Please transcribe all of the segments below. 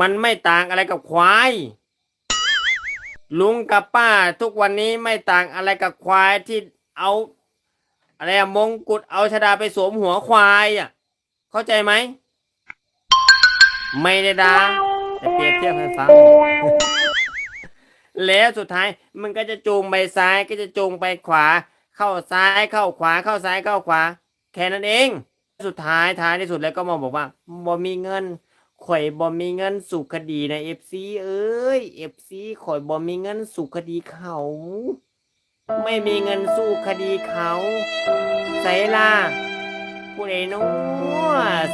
มันไม่ต่างอะไรกับควาย ลุงกับป้าทุกวันนี้ไม่ต่างอะไรกับควายที่เอาอะไรอะมงกุฎเอาชดาไปสวมหัวควายอะ เข้าใจไหม ไม่ได้ดาแต่เปรียบเทียบให้ฟัง แล้วสุดท้ายมันก็จะจูงไปซ้ายก็จะจูงไปขวา เข้าซ้ายเข้าขวา เข้าซ้ายเข้าขวา แค่นั้นเอง สุดท้ายท้ายที่สุดแล้วก็มาบอกว่าบ่มีเงิน ข่อยบ่มีเงินสู่คดีนะเอฟซีเอ้ยเอฟซีข่อยบ่มีเงินสู่คดีเขา ไม่มีเงินสู้คดีเขาใส่ล่ะผู้ใดน้อ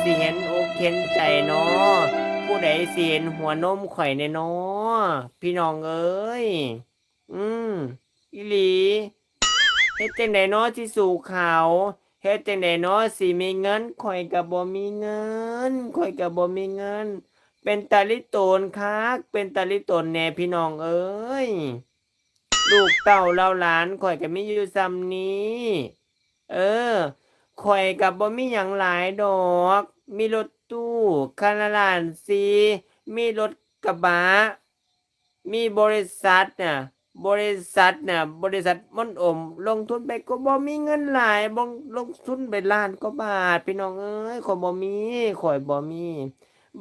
สิเห็นอกเห็นใจนาะผู้ใดสิเห็นหัวนมข่อยในนาะพี่น้องเอ้ย อืมอีหลีเฮ็ดจังไดนาะที่สู่เขา เฮ็ดจังไดเนาะสิมีเงินข่อยก็บ่มีเงินข่อยก็บ่มีเงิน เป็นตาลิโตนคักเป็นตาลิโตนแน่พี่น้องเอ้ยลูกเต้าเล่าหลานข่อยก็มีอยู่ซ้ำนี้ เออข่อยก็บ่มีหยังหลายดอก มีรถตู้คันละล้านสีมีรถกระบะมีบริษัทน่ะ บริษัทน่ะบริษัทมันอม ลงทุนไปก็บ่มีเงินหลายบ่ลงทุนไปล้านกว่าบาทพี่น้องเอ้ยข่อยบ่มีข่อยบ่มี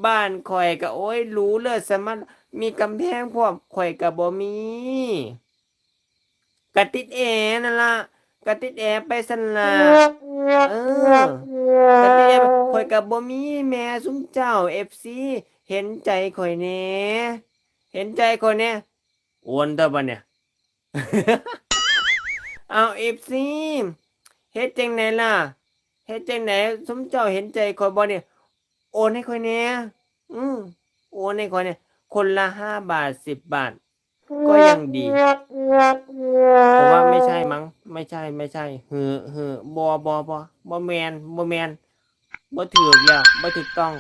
บ้านข่อยก็โอ้ยหรูเลิศสมันมีกำแพงพร้อมข่อยก็บ่มีกะติดแอร์นั่นล่ะกะติดแอร์ไปสันล่ะเออกะติดแอร์ข่อยก็บ่มีแม่ซุ้มเจ้า FC เห็นใจข่อยแน่เห็นใจข่อยแน่ โอนเท่าปะเนี่ย เอาเอฟซีเฮ็ดจังไหนล่ะเฮ็ดจังไหนสมเจ้าเห็นใจคอยบ่เนี่ย โอนให้คอยแหน่อืมโอนให้คอยเนี่ย คนละห้าบาทสิบบาท ก็ยังดีผมว่าไม่ใช่มั้ง ไม่ใช่ไม่ใช่เฮือเฮือบอบอบอบอแมนบอแมนบ่ถือกแล้วบ่ถูกต้อง